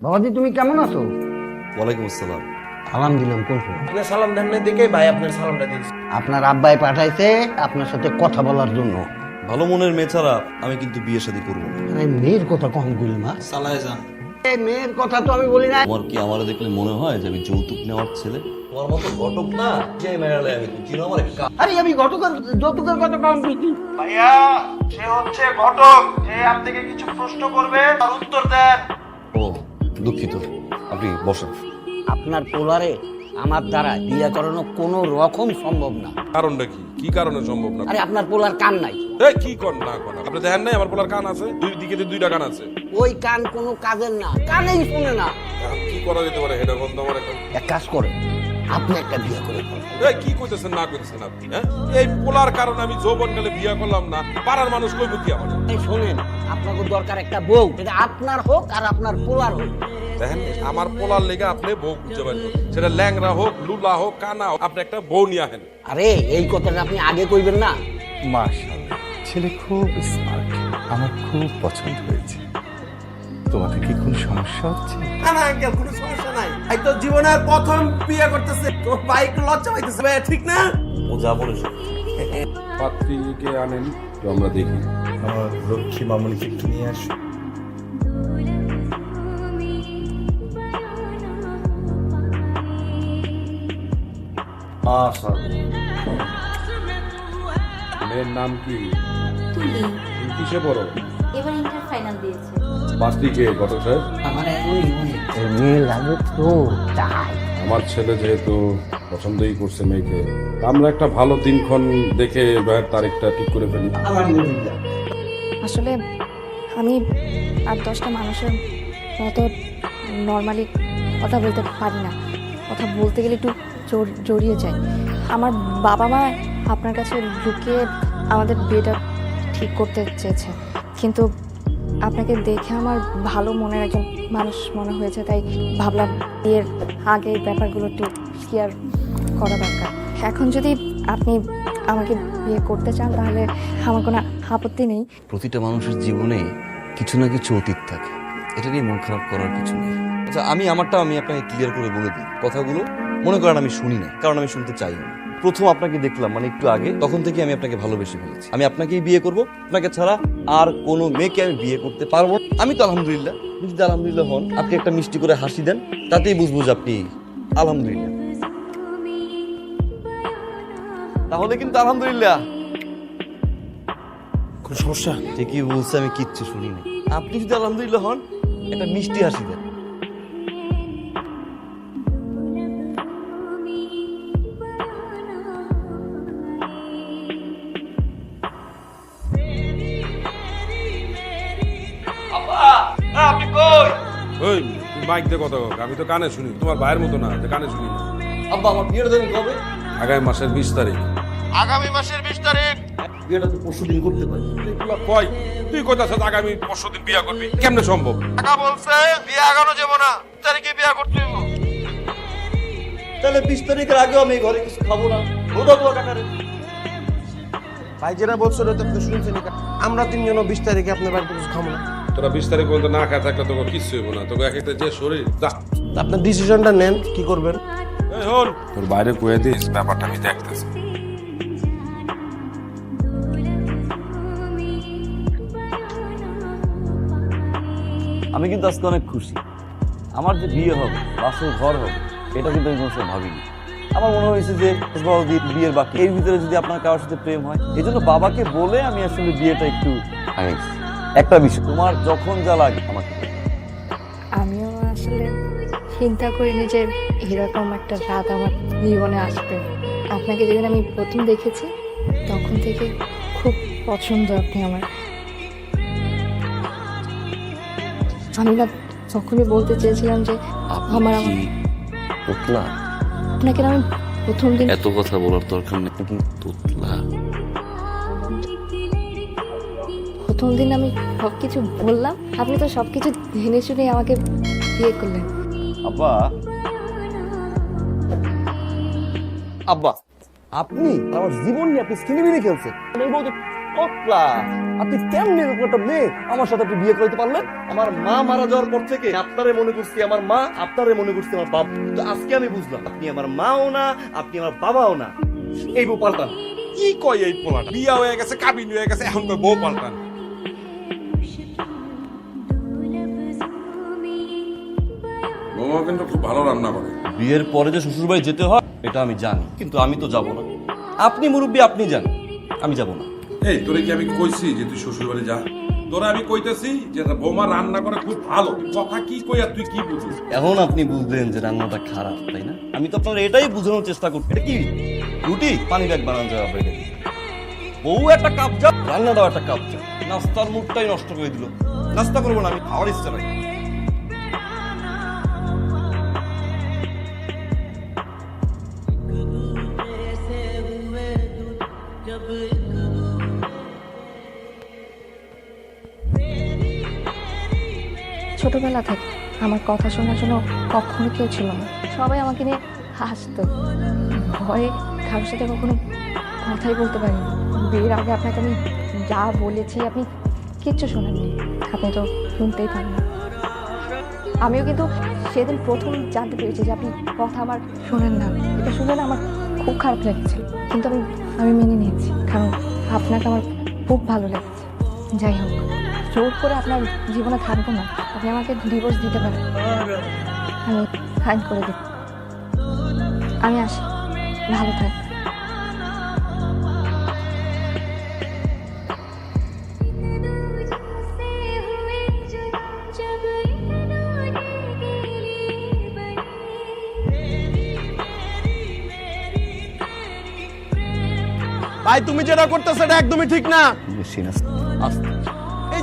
বাবাজি তুমি কেমন আছো? ওয়ালাইকুম আসসালাম। সালাম দিলাম কোন আপনার সালাম দেন না দেখে ভাই আপনার সালামটা দিয়েছি। আপনার আব্বাই পাঠাইছে আপনার সাথে কথা বলার জন্য। ভালো মনের মেয়ে ছাড়া আমি কিন্তু বিয়ে শাদী করব না। আরে মেয়ের কথা কখন কইলি মা। সালায় যান। এই মেয়ের কথা তো আমি বলি না তোমার কি আমার দেখলে মনে হয় যে আমি যৌতুক নেওয়ার ছেলে? তোমার মতো ঘটক না যে মেরালে আমি তুই চিনো আমার একটা আরে আমি গতকাল যৌতুকের কথা কম বলছি ভাইয়া সে হচ্ছে ঘটক। যে আপনাকে কিছু প্রশ্ন করবে তার উত্তর দেন। দুঃখিত। আপনি বসেন। আপনার পোলারে আমার দ্বারা বিয়ে করানো কোনো রকম সম্ভব না। কারণটা কি? কি কারণে সম্ভব না? আরে আপনার পোলার কান নাই। এই কি কর না কর আপনি দেখেন নাই আমার পোলার কান আছে দুই দিকে দুইটা কান আছে। ওই কান কোনো কাজের না কানেই শুনে না। কি করা যেতে পারে? হেডা বন্ধ আমার এখন এক কাজ করে আপনি একটা বিয়ে করে। এই কি কইতেছেন না কইতেছেন আপনি হ্যাঁ? এই পোলার কারণে আমি যৌবন কালে বিয়া করলাম না পাড়ার মানুষ কইব কি আমার? এই শোনেন আপনাকে দরকার একটা বউ এটা আপনার হোক আর আপনার পোলার হোক। দেখেন আমার পোলার লেগে আপনি বউ খুঁজে করেন। সেটা ল্যাংরা হোক লুলা হোক কানা হোক আপনি একটা বউ নিয়ে আহেন আরে এই কথাটা আপনি আগে কইবেন না। মাশাআল্লাহ ছেলে খুব স্মার্ট আমার খুব পছন্দ হয়েছে। তোমাদের কি কোনো সমস্যা হচ্ছে? না না আঙ্কেল কোনো সমস্যা নাই। এই তো জীবনের প্রথম বিয়ে করতেছে। তো বাইক লজ্জা পাইতেছে। ভাইয়া ঠিক না? ও যা বলেছে। পাত্রীকে আনেন তো আমরা দেখি। আমার লক্ষ্মী মামুনিকে একটু নিয়ে আসো মেয়ের নাম কি? তুলি। তুমি কিসে পড়ো? এবার ইন্টার ফাইনাল দিয়েছে। ঘটক সাহেব? আমার ওই ওই মেয়ে লাগে তো তাই। আমার ছেলে যেহেতু পছন্দই করছে মেয়েকে আমরা একটা ভালো দিনক্ষণ দেখে বিয়ের তারিখটা ঠিক করে ফেলি। আসলে আমি আর দশটা মানুষের মতো নর্মালি কথা বলতে পারি না। কথা বলতে গেলে একটু জড়িয়ে যায়। আমার বাবা মা আপনার কাছে লুকিয়ে আমাদের বিয়েটা ঠিক করতে চেয়েছে। কিন্তু আপনাকে দেখে আমার ভালো মনের একজন মানুষ মনে হয়েছে, তাই ভাবলাম বিয়ের আগে ব্যাপারগুলো একটু ক্লিয়ার করা দরকার। এখন যদি আপনি আমাকে বিয়ে করতে চান, তাহলে আমার কোনো আপত্তি নেই। প্রতিটা মানুষের জীবনে কিছু না কিছু অতীত থাকে। এটা নিয়ে মন খারাপ করার কিছু নেই। আচ্ছা আমি আমারটা আমি আপনাকে ক্লিয়ার করে বলে দিই। কথাগুলো মনে করেন আমি শুনি না কারণ আমি শুনতে চাই না। প্রথম আপনাকে দেখলাম মানে একটু আগে তখন থেকে আমি আপনাকে ভালোবেসে ফেলেছি। আমি আপনাকেই বিয়ে করব আপনাকে ছাড়া আর কোনো মেয়েকে আমি বিয়ে করতে পারব আমি তো আলহামদুলিল্লাহ যদি আলহামদুলিল্লাহ হন আপনি একটা মিষ্টি করে হাসি দেন তাতেই বুঝব যে আপনি আলহামদুলিল্লাহ। তাহলে কিন্তু আলহামদুলিল্লাহ। কোনো সমস্যা? ঠিকই বলছে আমি কিচ্ছু শুনি না আপনি যদি আলহামদুলিল্লাহ হন একটা মিষ্টি হাসি দেন। মাইক দিয়ে কথা হোক আমি তো কানে শুনি তোমার ভাইয়ের মতো না যে কানে শুনি না। আব্বা আমার বিয়েটা দেবেন কবে? আগামী মাসের বিশ তারিখ। আগামী মাসের বিশ তারিখ। বিয়েটা তো পরশু দিন করতে পারি। এগুলা কয়? তুই কোথায় সাথে আগামী পরশু দিন বিয়া করবি? কেমনে সম্ভব? টাকা বলছে বিয়ে আগানো যাব না। তারিখে বিয়ে করতে হইব। তাহলে বিশ তারিখের আগেও আমি ঘরে কিছু খাব না। রোদা দোয়া কাটারে ভাই যেটা বলছিল তো আপনি শুনছেন আমরা তিনজন বিশ তারিখে আপনার বাড়িতে কিছু খাব না। তোরা বিশ তারিখ পর্যন্ত না খায় থাকলে তোকে কিচ্ছু হইব না। তোকে এক একটা যে শরীর যা। আপনার ডিসিশনটা নেন কি করবেন? এই তোর বাইরে কয়ে দিস ব্যাপারটা আমি দেখতেছি। আমি কিন্তু আজকে অনেক খুশি। আমার যে বিয়ে হবে বাসর ঘর হবে এটা কিন্তু আমি কোনো সময় ভাবিনি। আমার মনে হয়েছে যে বিয়ের বাকি। এর ভিতরে যদি আপনার কারোর সাথে প্রেম হয় এই জন্য বাবাকে বলে আমি আসলে বিয়েটা একটু আগাইছি একটা বিষয় তোমার যখন যা লাগে আমাকে আমিও আসলে চিন্তা করিনি যে এরকম একটা রাত আমার জীবনে আসবে। আপনাকে যেদিন আমি প্রথম দেখেছি তখন থেকে খুব পছন্দ আপনি আমার। আমি না তখনই বলতে চেয়েছিলাম যে আমার তোতলা? আপনাকে আমি প্রথম দিন এত কথা বলার দরকার নেই। তোতলা। প্রথম দিন আমি সব কিছু বললাম, আপনি তো সব কিছু জেনে শুনে আমাকে বিয়ে করলেন। আব্বা। আব্বা, আপনি আমার জীবন নিয়ে আপনি স্কিনি বিনি খেলছেন। এই বউ আপনি কেমনি একটা মেয়ে, আমার সাথে আপনি বিয়ে করতে পারলেন? আমার মা মারা যাওয়ার পর থেকে আপনারে মনে করছি, আমার মা আপনারে মনে করছি, আমার বাপ। তো আজকে আমি বুঝলাম, আপনি আমার মাও না, আপনি আমার বাবাও না। এই বউ পাল্টান। কি কয় এই পোলাটা? বিয়া হয়ে গেছে, কাবিন হয়ে গেছে, এখন বউ পাল্টান। বৌমা কিন্তু খুব ভালো রান্না করে। বিয়ের পরে যে শ্বশুরবাড়ি যেতে হয় এটা আমি জানি কিন্তু আমি তো যাব না। আপনি মুরব্বী আপনি যান আমি যাব না। এই তোরে কি আমি কইছি যে তুই শ্বশুর বাড়ি যা? তোরা আমি কইতেছি যে বৌমা রান্না করে খুব ভালো। কথা কি কই আর তুই কি বুঝিস? এখন আপনি বুঝলেন যে রান্নাটা খারাপ তাই না? আমি তো আপনার এটাই বোঝানোর চেষ্টা করছি। এটা কি? রুটি? পানি ব্যাগ বানানো যায় আপনাকে বউ একটা কাপ যা রান্না দাও একটা কাপ যা। নাস্তার মুখটাই নষ্ট করে দিল। নাস্তা করব না আমি খাওয়ার ইচ্ছা নাই ছোটবেলা থেকে আমার কথা শোনার জন্য কখনো কেউ ছিল না। সবাই আমাকে নিয়ে হাসতো। ভয়ে কারোর সাথে কখনো কথাই বলতে পারিনি। বিয়ের আগে আপনাকে আমি যা বলেছি, আপনি কিচ্ছু শোনেননি। আপনি তো শুনতেই পারেন আমিও কিন্তু সেদিন প্রথম জানতে পেরেছি যে আপনি কথা আমার শোনেন না। এটা শুনে না আমার খুব খারাপ লেগেছে। কিন্তু আমি আমি মেনে নিয়েছি। কারণ আপনাকে আমার খুব ভালো লেগেছে। যাই হোক জোর করে আপনার জীবনে থাকব না। আপনি আমাকে ডিভোর্স দিতে পারেন আমি ফাইন করে দেব আমি আসি। ভালো থাক। ভাই তুমি যেটা করতেছো এটা একদমই ঠিক না।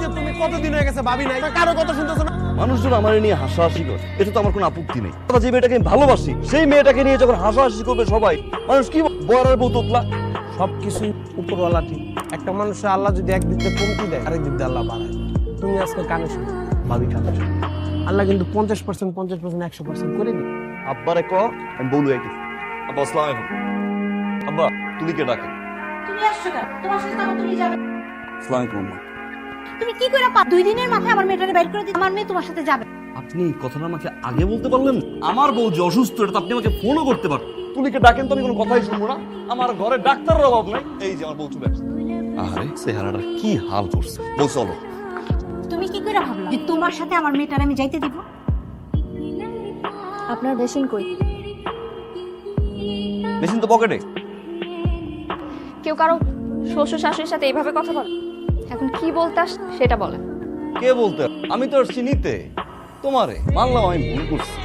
যে তুমি কতদিন হয়ে গেছে ভাবি নাই? কারও কথা শুনতেছো না? মানুষজন আমার নিয়ে হাসাহাসি করে। এটা তো আমার কোনো আপত্তি নেই। তবে যে মেয়েটাকে আমি ভালোবাসি সেই মেয়েটাকে নিয়ে যখন হাসাহাসি করবে সবাই মানুষ কি বউ তোতলা সবকিছু উপরওয়ালা ঠিক। একটা মানুষের আল্লাহ যদি একদিক দিয়ে কমতি দেয় আরেক দিক দিয়ে আল্লাহ বাড়ায়। তুমি আজকে কানে শুনো? ভাবি কানে শুনো। আল্লাহ কিন্তু পঞ্চাশ পার্সেন্ট পঞ্চাশ পার্সেন্ট একশো পার্সেন্ট করে দিই আব্বারে ক আমি বলু একটু আব্বা আসসালাম আলাইকুম। আব্বা তুলিকে ডাকে? তুমি আসছো কেন? তোমার সাথে তো তুমি যাবে। আসসালাম আলাইকুম আম্মা। তুমি কি করে পা- দুই দিনের মাথায় আমার মেয়েটারে বের করে দিই আমার মেয়ে তোমার সাথে যাবে। আপনি এই কথাটা আমাকে আগে বলতে পারলেন? আমার বউ যে অসুস্থ এটা তো আপনি আমাকে ফোনও করতে পারেন তুলিকে ডাকেন তো আমি কোনো কথাই শুনব না। আমার ঘরে ডাক্তারের অভাব নাই। এই যে আমার বউ চলে আসছে। আরে চেহারাটা কি হাল করছে? বল চলো। তুমি কি করে ভাবলা যে তোমার সাথে আমার মেয়েটারে আমি যাইতে দিব? আপনার বেসিন কই? মেশিন তো পকেটে। কেউ কারও শ্বশুর শাশুড়ির সাথে এইভাবে কথা বলে? এখন কি বলতাস আস সেটা বলেন। কে বলতে? আমি তো চিনিতে। নিতে তোমারে মানলাম আমি ভুল করছি।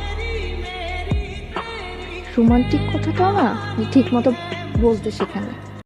রোমান্টিক কথাটাও না ঠিক মতো বলতে শেখেন